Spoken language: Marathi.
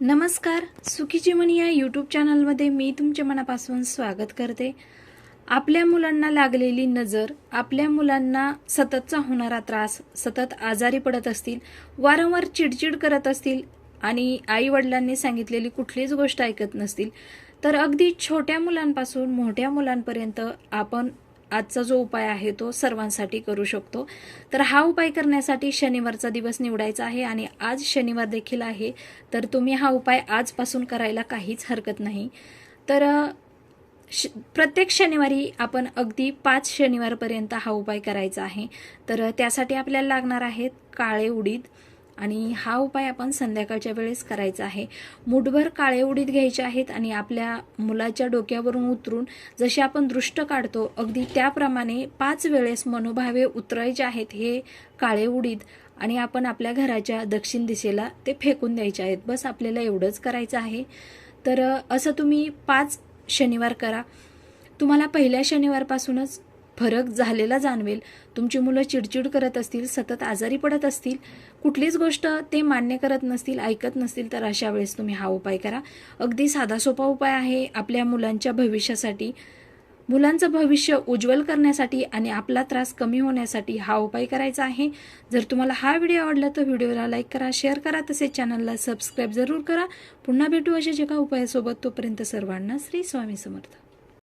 नमस्कार सुखीची जीवन या यूट्यूब चॅनलमध्ये मी तुमच्या मनापासून स्वागत करते. आपल्या मुलांना लागलेली नजर आपल्या मुलांना सततचा होणारा त्रास सतत आजारी पडत असतील वारंवार चिडचिड करत असतील आणि आई वडिलांनी सांगितलेली कुठलीच गोष्ट ऐकत नसतील तर अगदी छोट्या मुलांपासून मोठ्या मुलांपर्यंत आपण आजचा जो उपाय आहे तो सर्वांसाठी करू शकतो. तर हा उपाय करण्यासाठी शनिवारचा दिवस निवडायचा आहे आणि आज शनिवार देखील आहे. तर तुम्ही हा उपाय आजपासून करायला काहीच हरकत नाही. तर श प्रत्येक शनिवारी आपण अगदी पाच शनिवारपर्यंत हा उपाय करायचा आहे. तर त्यासाठी आपल्याला लागणार आहेत काळे उडीद आणि हा उपाय आपण संध्याकाळच्या वेळेस करायचा आहे. मुठभर काळे उडीद घ्यायचे आहेत आणि आपल्या मुलाच्या डोक्यावरून उतरून जसे आपण दृष्ट काढतो अगदी त्याप्रमाणे पाच वेळेस मनोभावे उतरायचे आहेत हे काळे उडीद आणि आपण आपल्या घराच्या दक्षिण दिशेला ते फेकून द्यायचे आहेत. बस आपल्याला एवढंच करायचं आहे. तर असं तुम्ही पाच शनिवार करा. तुम्हाला पहिल्या शनिवारपासूनच फरक झालेला जाणवेल. तुमची मुलं चिडचिड करत असतील सतत आजारी पडत असतील कुठलीच गोष्ट ते मान्य करत नसतील ऐकत नसतील तर अशा वेळेस तुम्ही हा उपाय करा. अगदी साधा सोपा उपाय आहे आपल्या मुलांच्या भविष्यासाठी. मुलांचं भविष्य उज्ज्वल करण्यासाठी आणि आपला त्रास कमी होण्यासाठी हा उपाय करायचा आहे. जर तुम्हाला हा व्हिडिओ आवडला तर व्हिडिओला लाईक करा शेअर करा तसेच चॅनलला सबस्क्राईब जरूर करा. पुन्हा भेटू अशा एका उपायासोबत तोपर्यंत सर्वांना श्री स्वामी समर्थ.